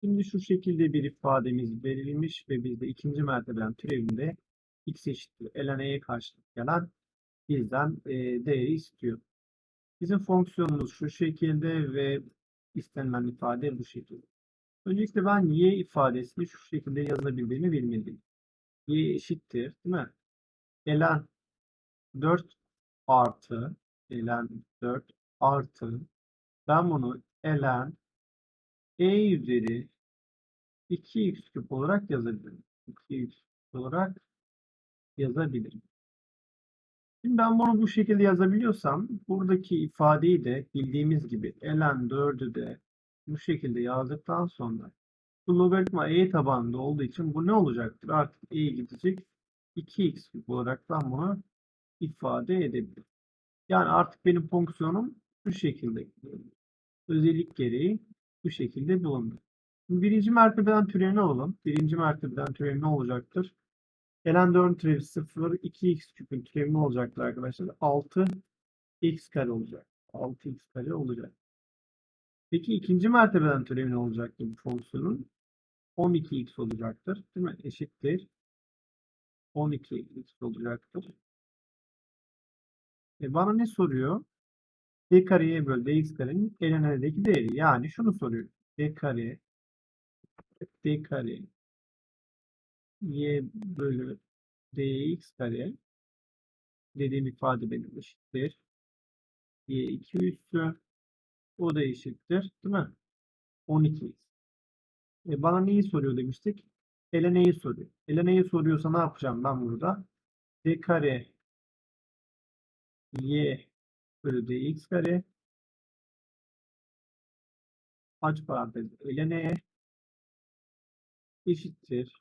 Şimdi şu şekilde bir ifademiz verilmiş ve bizde ikinci mertebeden türevinde x eşittir ln e'ye karşılık gelen bizden e, değeri istiyor. Bizim fonksiyonumuz şu şekilde ve istenilen ifade bu şekilde. Öncelikle ben y ifadesini şu şekilde yazabildiğimi bilmeliyim. y eşittir değil mi? ln 4 artı ln 4 artı ben bunu ln e üzeri 2x küp olarak yazabilirim. 2x olarak yazabilirim. Şimdi ben bunu bu şekilde yazabiliyorsam buradaki ifadeyi de bildiğimiz gibi ln 4'ü de bu şekilde yazdıktan sonra bu logaritma e tabanında olduğu için bu ne olacaktır? Artık e gidecek 2x küp olarak ben bunu ifade edebilirim. Yani artık benim fonksiyonum bu şekilde özellik gereği bu şekilde bulundu. Birinci mertebeden türevini alalım. Birinci mertebeden türevi ne olacaktır? Gelen 4 türevi 0, 2x küpün türevi ne olacaktır arkadaşlar? 6x kare olacak. 6x kare olacak. Peki ikinci mertebeden türevi ne olacaktır bu fonksiyonun? 12x olacaktır. Değil mi? Eşittir. 12x olacaktır. E bana ne soruyor? D kareye böl dx karenin ln'deki değeri. Yani şunu soruyor. d kare d kare y bölü dx kare dediğim ifade benim eşittir. y 2 üssü o da eşittir. Değil mi? 12 e bana neyi soruyor demiştik? ln'yi soruyor. ln'yi soruyorsa ne yapacağım ben burada? d kare y bölü dx kare aç parantez ln eşittir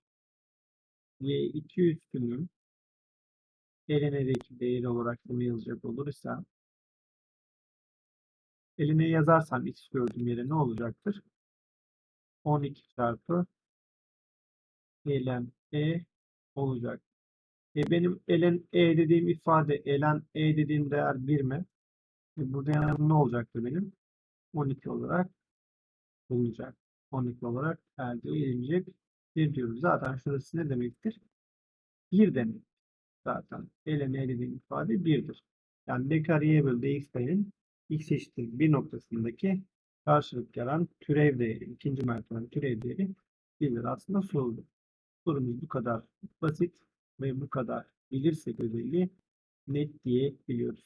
y 2 üstünün ln'deki değeri olarak bunu yazacak olursam ln'yi yazarsam x gördüğüm yere ne olacaktır? 12 çarpı ln e olacak. E benim ln e dediğim ifade ln e dediğim değer 1 mi? E burada yanım ne olacaktır benim? 12 olarak olacak. 12 olarak elde edilecek bir diyoruz. Zaten şurası ne demektir? 1 demek. Zaten ln e dediğim ifade 1'dir. Yani d kareye bölü dx karenin x eşittir 1 noktasındaki karşılık gelen türev değeri, ikinci mertebe türev değeri 1'dir aslında sorulur. Sorumuz bu kadar basit ve bu kadar bilirsek özelliği net diye biliyoruz.